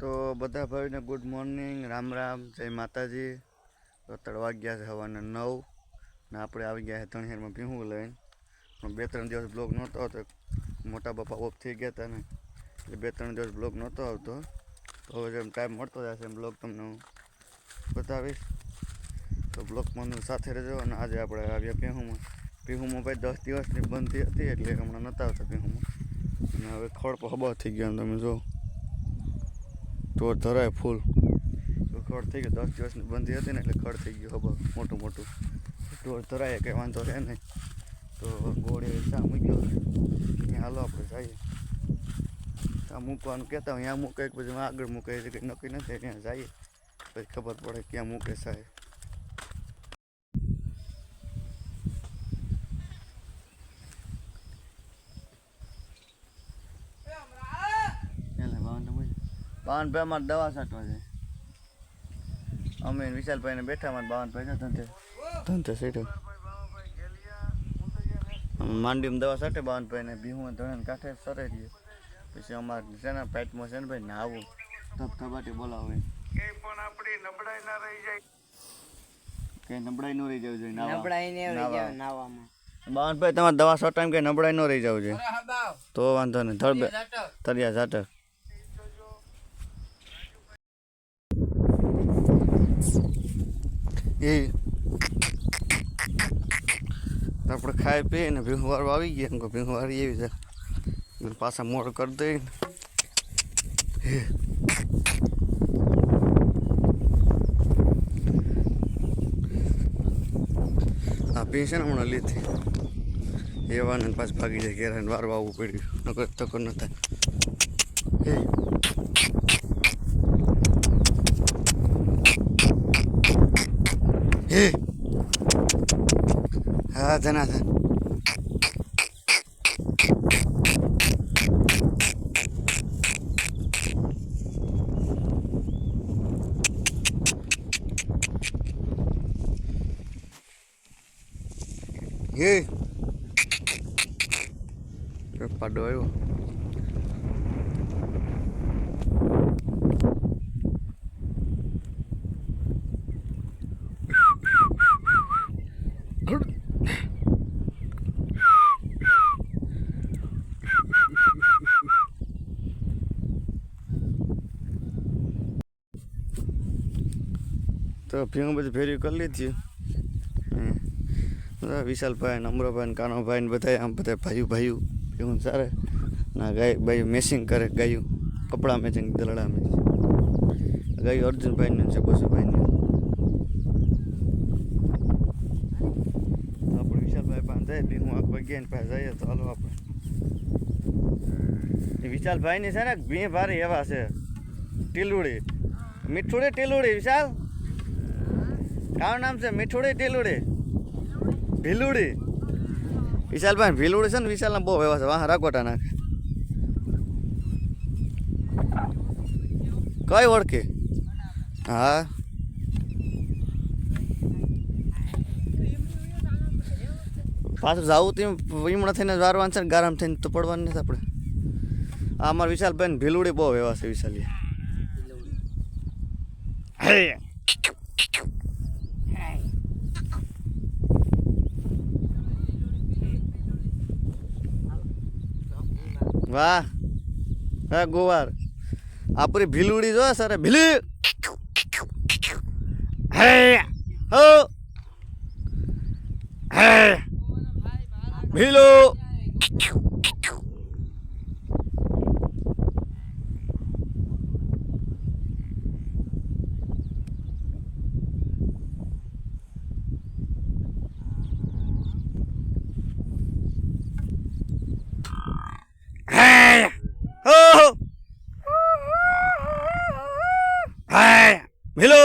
તો બધા ભાઈને ગુડ મોર્નિંગ રામ રામ, જય માતાજી. તો તળવા ગયા છે સવારના નવ ને આપણે આવી ગયા છે તણહેરમાં પીહું લઈને. બે ત્રણ દિવસ બ્લોગ નહોતો આવતો. મોટા બાપા ઓફ થઈ ગયા હતા ને, એટલે બે ત્રણ દિવસ બ્લોગ નહોતો આવતો. તો હવે જેમ ટાઈમ મળતો જશે એમ બ્લોગ તમને હું બતાવીશ. તો બ્લોગમાં સાથે રહેજો અને આજે આપણે આવ્યા પીહુંમાં પીહુંમાં ભાઈ દસ દિવસની બંધી હતી એટલે હમણાં નહોતા આવતા પીહુંમાં અને હવે ખડપો પર હબા થઈ ગયા તમે જો તો ધરાય ફૂલ. ખડ થઈ ગયો, દસ દિવસની બંધી હતી ને એટલે ખડ થઈ ગયું હવે મોટું મોટું. ઢોર ધરાય કંઈ વાંધો રહે નહીં. તો ગોળે ચા મૂક્યો. ત્યાં હાલો આપણે જઈએ. ચા મૂકવાનું કહેતા હોય ત્યાં મૂકે, પછી આગળ મૂકે છે કંઈ નક્કી નથી ત્યાં જઈએ. પછી ખબર પડે ક્યાં મૂકે સાહેબ એટલે બાવનભાઈ અમારે દવા છાંટવા છે. અમે ને વિશાલભાઈને બેઠા અમારે બાવનભાઈ છે ધંધે. ધંધે સીઠું માંડીમાં દવા છાંટે બાવનભાઈને ભીહું ધણે કાંઠે સરે રહીએ પછી અમારે છે ને પેટમાં છે ને ભાઈ નાવું ધબધબાટી બોલાવે કે પણ આપણી નબળાઈ ના રહી જાય કઈ નબળાઈ ન રહી જવું જોઈએ. નબળાઈ ને રહી નાવા. નાવામાં. બાવનભાઈ તમારે દવા છાંટવા કઈ નબળાઈ ન રહી જવું જોઈએ. તો વાંધો નહીં ધડ બે તરિયા ઝાટક. એ આપણે ખાઈ પીએ ને ભીહું વાળું આવી ગયા એમ કે વાળી એવી છે. પાછા મોડ કરી દઈ આ ભીં છે ને હમણાં લીધી. એવા ને પાછ ભાગી જાય ઘેર ને વારવા આવવું પડ્યું. નકર તકર ન થાય. હે હા ધના ધન હે પાડો આવ્યો તો ભીંગ બધી ફેરી કરી લીધી. વિશાલભાઈ ને અમરાભાઈ ને કાનોભાઈ ને બધા આમ બધા ભાઈઓ ભાઈઓ ભીંગ સારે. ના ગાય ભાઈ મેસિંગ કરે, ગાયું. કપડાં મેચિંગ દલડા મેચિંગ ગાયું અર્જુનભાઈ ને છે બસુભાઈ ને. આપણે વિશાલભાઈ પાસે જાય ભીંગ આંખ વાગ્યા ને પાસે જઈએ તો હાલો આપણે. એ વિશાલભાઈ ની છે ને ભીં ભારે એવા છે. ટીલુડી. મીઠુડી ટીલુડી, વિશાલ? કાનું નામ છે? મીઠુડી ટીલુડી ભીલુડી? વિશાલભાઈ, ભીલુડી છે ને? વિશાલના બહુ એવા છે. વાહ રાકોટા નાખે કઈ ઓળખે? હા. પાછું જવું તેમ વીમણા થઈને વારવાનું છે ને ગરમ થઈને તો પડવાનું નથી આપણે. આ અમારા વિશાલભાઈ ભીલુડી બહુ એવા છે વિશાલી હે. વાહ. હા ગોવાર. આપણી ભીલુડી જો સર ભીલી. હે. હો. હે. ભીલો હે હો હે ભીલો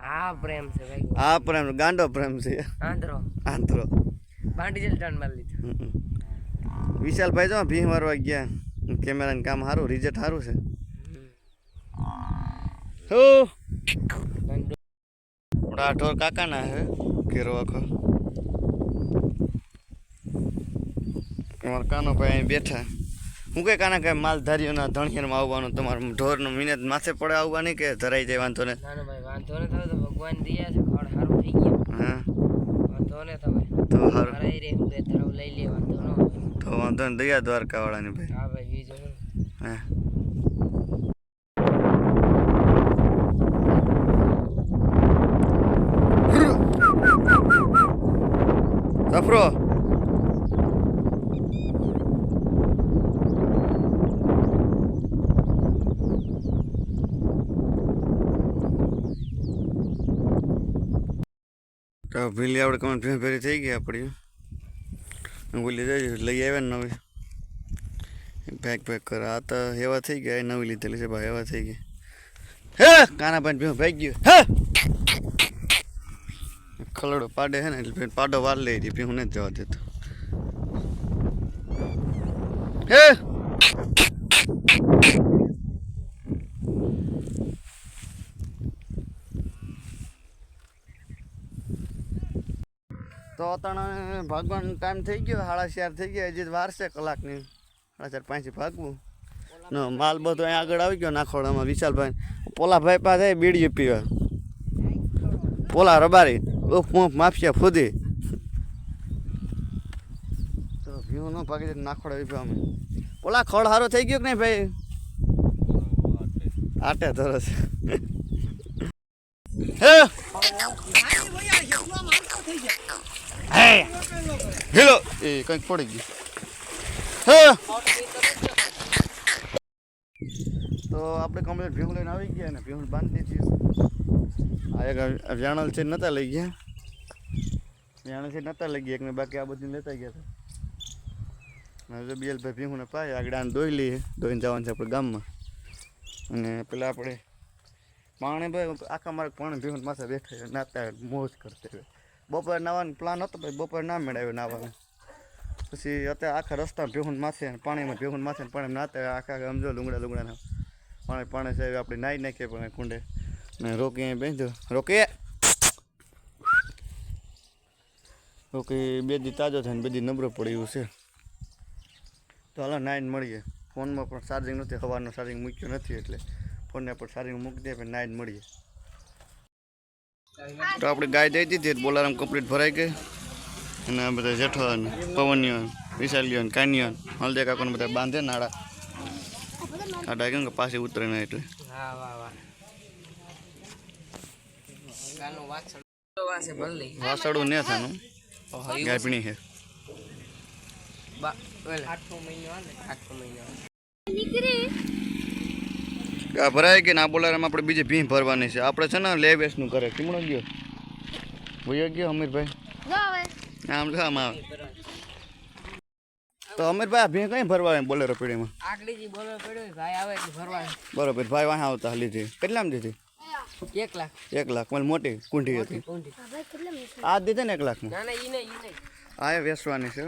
હા પ્રેમ છે ભાઈ આ પ્રેમ ગાંડો પ્રેમ છે. આંધ્રો. આંધ્રો. બાંડી જેલ ટર્ન મારી લીધું. વિશાલભાઈ જો ભીમ મારવા ગયા. કેમેરાનું કામ સારું રિઝલ્ટ સારું છે. હો. ઢોર કાકાના હે ઘેરો આખો. અમારા કાનો ભાઈ અહીં બેઠા. હું કઈ કાના કઈ માલધારીઓના ધણખેરમાં આવવાનું તમારું ઢોરનું મિનિટ માથે પડે આવવાની કે ધરાઈ જાય વાંધો ને વાંધો ને ભગવાન દયા છે ખડ સારું થઈ ગયું. હા. વાંધો ને તમે. તો સારું મારે રે હું બે ધરાવ લઈ લે વાંધો ન તો વાંધો ને દયા દ્વારકા વાળાની ભાઈ. હા ભાઈ બીજું શું? હા. સફરો ભીલી આપણે કમેન્ટ ભેરી થઈ ગઈ આપણી ભૂલી જાય લઈ આવ્યા ને નવી. પેક પેક કર. આ તો એવા થઈ ગયા નવી લીધેલી છે, ભાઈ, એવા થઈ ગઈ હે, કાના ભાઈ ભેં ભાઈ ગયું. હે! ખલડો પાડે છે ને, એટલે પાડો વાર લઈ રહી ભેં હું નથી જવા દેતો. હે! તો તણે ભાગવાનો ટાઈમ થઈ ગયો સાડા ચાર થઈ ગયા હજી વાર છે કલાકની. સાડા ચાર પાંચ ભાગવું. ન માલ બધો અહીં આગળ આવી ગયો નાખોડામાં વિશાલભાઈ. પોલા ભાઈ પાસે બીડીઓ પીવા. પોલા રબારી માફિયા ફૂદી. તો ભીવું ન ભાગી જાય નાખોડા આવી અમે. પોલા ખડ સારો થઈ ગયો કે નહીં ભાઈ? આટે ધરસ. હે? હેલો. એ કંઈક પડી ગયું. હે. તો આપણે કમ્પ્લીટ ભીમ લઈને આવી ગયા ને ભીહું બાંધી દીધી. આ એક વ્યાણલ છે નતા લઈ ગયા. વ્યાણલ છે નતા લઈ ગયા, એકને બાકી આ બધું લેતા ગયા હતા. હવે બીએલ ભાઈ ભીહું ને પાય, આગળ આને દોઈ લઈએ. દોઈને જવાનું છે આપણે ગામમાં. અને પેલા આપણે પાણી ભાઈ આખા મારે પાણી ભીહું માથે બેઠા નાતા મોજ કરતા બપોરે નાવાનો પ્લાન હતો, પછી બપોરે ના મેળવ્યો નાવાનો પછી અત્યારે આખા રસ્તા ભેહું માથે પાણીમાં ભેહું માથે પાણી નાતા આખા સમજો લુગડા લુગડાના. પાણી પાણી સાહેબ આપણે નાહી નાખીએ પણ કુંડે. ને રોકી અહીં બેસજો રોકી! બે દી તાજો થાય ને બે દી નબળો પડે એવું છે. તો હાલો નાઈન મળીએ. ફોનમાં પણ ચાર્જિંગ નથી હવાનો ચાર્જિંગ મૂક્યો નથી એટલે. ફોનને પણ ચાર્જિંગ મૂકી દે પણ નાઈન મળીએ. તો આપણે ગાય દઈ દીધી બોલારામ કમ્પ્લીટ ભરાઈ ગઈ અને આ બધા જેઠો ને પવનીઓ વિશાલીઓ ને કાનીઓ હળદે કાકોને બધા બાંધે નાડા આડા કેમ કે પાછી ઉતરે ના એટલે હા વાહ વાહ ગાનું વાછળ વાસે ભલે વાસળું ને થાનું ગાય પીણી છે બા ઓલે આઠમો મહિનો હાલે આઠમો મહિનો હાલે. આ ભરાય કે ના બોલારામ આપણે બીજે ભીં ભરવાની છે. આપણે છે ને લે વેસનું કરે ચીમણો ગયો. ભૂયો ગયો અમીરભાઈ. આમ જો આમ આવે. તો અમીરભાઈ આ ભીં કઈ ભરવા આવે બોલેરો પીડીમાં આગળી જે બોલવા ભાઈ આવે એટલે ભરવા બરોબર ભાઈ વાહ આવતા લીધી. કેટલામાં દીધી? એક લાખ. એક લાખ. મને મોટી કુંઢી હતી. આ દીધે ને એક લાખમાં ના ના ઈ નહીં ઈ નહીં. આ એ વેચવાની છે.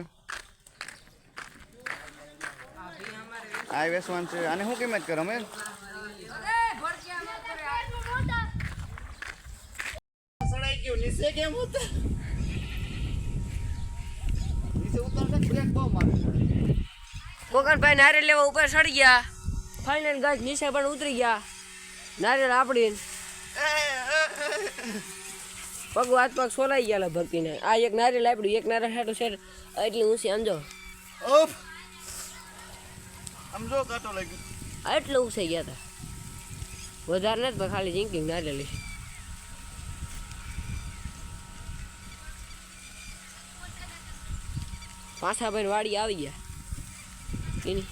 આ એ વેચવાની છે. આને શું કિંમત કરો અમે સડાઈ ગયું નીચે કેમ ઉતર નીચે ઉતરતા બ્રેક બહુ મારે કોકરભાઈ નારિયેલ લેવા ઉપર ચડી ગયા. ફાઇનલ ગાજ નીચે પણ ઉતરી ગયા. નારિયેળ આપડીને. પગ હાથ પગ સોલાઈ ગયા ભક્તિને ભરતીને. આ એક નારિયેલ આપડ્યું એક નારિયેલ હાટું છે. એટલી ઊંચી સમજો ઓફ સમજો કાટો લાગ્યો. એટલું ઊંચાઈ ગયા હતા વધારે નથી પણ ખાલી નારિયેલ નારિયેળ પાછા ભાઈ વાડી આવી ગયા. એની.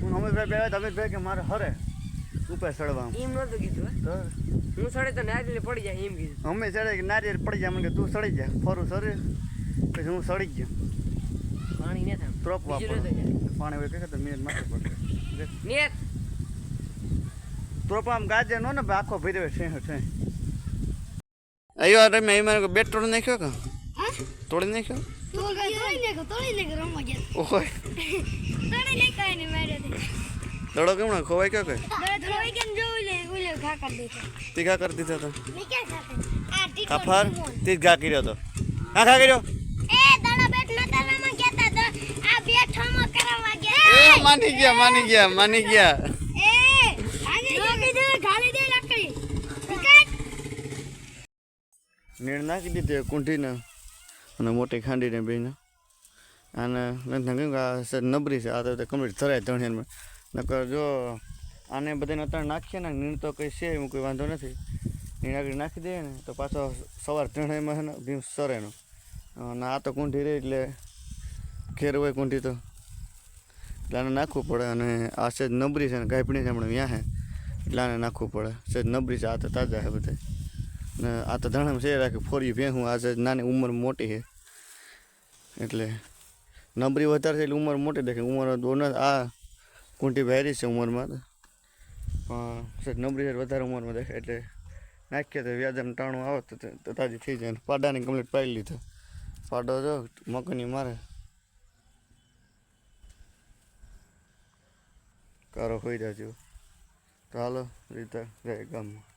હું અમીરભાઈ બે અમિતભાઈ કે મારે હરે ઉપર ચડવા એમ નહોતું કીધું હું. સડે તો નારિયેળ પડી જાય એમ કીધું. અમે ચડે કે નારિયેળ પડી જાય મને કે તું સડી જા ફરું સરે પછી હું સડી ગયો. પાણી ને થાય બીજું વાપરો. પાણી હોય કે તો મિનિટ માથે પડે. નેત આમ ગાજે નો ને આખો ભર્યો છે છે. આવ્યો રમે એમાં બેટ તોડી નાખ્યો કે? તોડી નાખ્યો? દડો કેમ ખોવાઈ ગયો કે? તીખા કરી દીધા. તો કાફર તીજ ઘા કર્યો તો. હા ઘા કર્યો? માની ગયા માની ગયા માની ગયા. નીણ નાખી દીધી કુંઠીને અને મોટી ખાંડીને બેને આને નથી કહ્યું કે આ નબરી છે, આ તો કમ્પ્લીટ થરાય ધણીને નકર જો આને બધાને અત્યારે નાખીએ ને, નીણ તો કંઈ છે એવું કોઈ વાંધો નથી. નીણ આગળ નાખી દઈએ ને, તો પાછો સવાર ધણાઈમાં છે ને, ભીમ સરેનો. અને આ તો કુંઠી રહી એટલે ઘેર હોય કુંઠી તો. એટલે આને નાખવું પડે અને આ સેજ નબરી છે ને, ગાયપણી છે હમણાં વ્યાં છે એટલે આને નાખવું પડે. સેજ નબરી છે, આ તો તાજા છે બધા. ને આ તો ધણામાં છે રાખે ફોરી ભેહું હું આજે નાની ઉંમર મોટી છે. એટલે નબરી વધારે છે એટલે ઉંમર મોટી દેખે ઉંમર દોન આ કુંટી ભારી છે ઉંમરમાં પણ નબરી વધારે ઉંમરમાં દેખાય. એટલે નાખીએ તો વ્યાજામ ટાણું આવે તો તાજી થઈ જાય. પાડાની કમ્પ્લીટ પાડી લીધો. પાડો જો મકની મારે. કારો હોઈ રહ્યા ચાલો રીતે, જાય ગામમાં.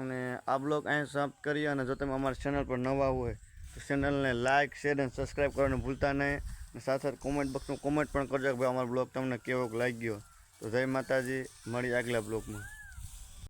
અને આ બ્લોગ અહીં સમાપ્ત કરીએ અને જો તમે અમારી ચેનલ પર નવા હોય, તો ચેનલને લાઇક શેર અને સબસ્ક્રાઈબ કરવાનું ભૂલતા નહીં. અને સાથે સાથે કોમેન્ટ બોક્સમાં કોમેન્ટ પણ કરજો કે ભાઈ અમારો બ્લોગ તમને કેવો લાગ્યો. તો જય માતાજી મળી આગલા બ્લોગમાં.